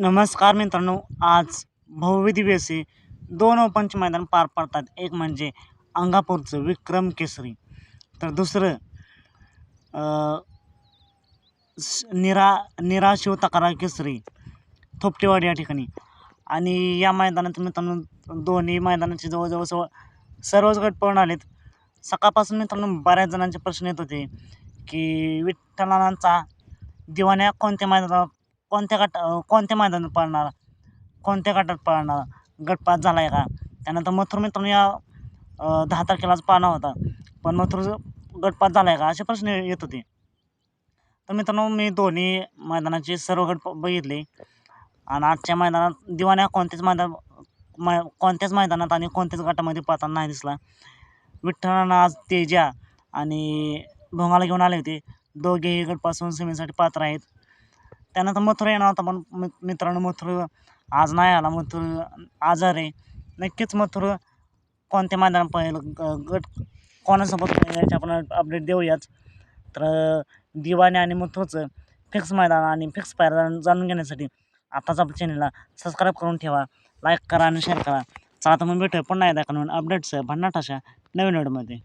नमस्कार मित्रांनो आज भव्य दिव्य दोन ओपनचे मैदान पार पडतात. एक म्हणजे अंगापूरचं विक्रम केसरी. तर दुसरं निरा निरा शिव केसरी थोपटेवाडी या ठिकाणी. आणि या मैदानात मित्रांनो दोन्ही मैदानाचे जवळजवळ जवळ सर्वच गट पळून आलेत. सकाळपासून मित्रांनो बऱ्याच जणांचे प्रश्न येत होते की विठ्ठलांचा दिवाण्या कोणत्या मैदानात कोणत्या गट कोणत्या मैदानात पळणार? कोणत्या गटात पळणार? गटपात झाला आहे का? त्यानंतर मथुर मित्रांनो या दहा तारखेलाच पाळणार होता. पण मथुर गटपात झाला आहे का? असे प्रश्न येत होते. तर मित्रांनो मी दोन्ही मैदानाचे सर्व गट बघितले. आणि आजच्या मैदानात दिवाण्या कोणत्याच मैदान मै कोणत्याच मैदानात आणि कोणत्याच गटामध्ये पळताना नाही दिसला. विठ्ठलानं आज तेजा आणि भोंगाला घेऊन आले होते. दोघेही गटपासून सेमीसाठी पात्र आहेत. त्यानंतर मथुर येणार होता पण मि- मित्रांनो मथुर आज नाही आला. मथुर आजार आहे. नक्कीच मथुर कोणत्या मैदानात पाहिलं? गट कोणासोबत पाहिलं याची आपण अपडेट देऊयाच तर दिवाने आणि मथुरचं फिक्स मैदान आणि फिक्स पायदान जाणून घेण्यासाठी आताच आपल्या चॅनलला सबस्क्राईब करून ठेवा. लाईक करा आणि शेअर करा. चला तर मग भेटूया पुन्हा एकदा म्हणून अपडेट्स भन्नाट अशा नवीन व्हिडिओमध्ये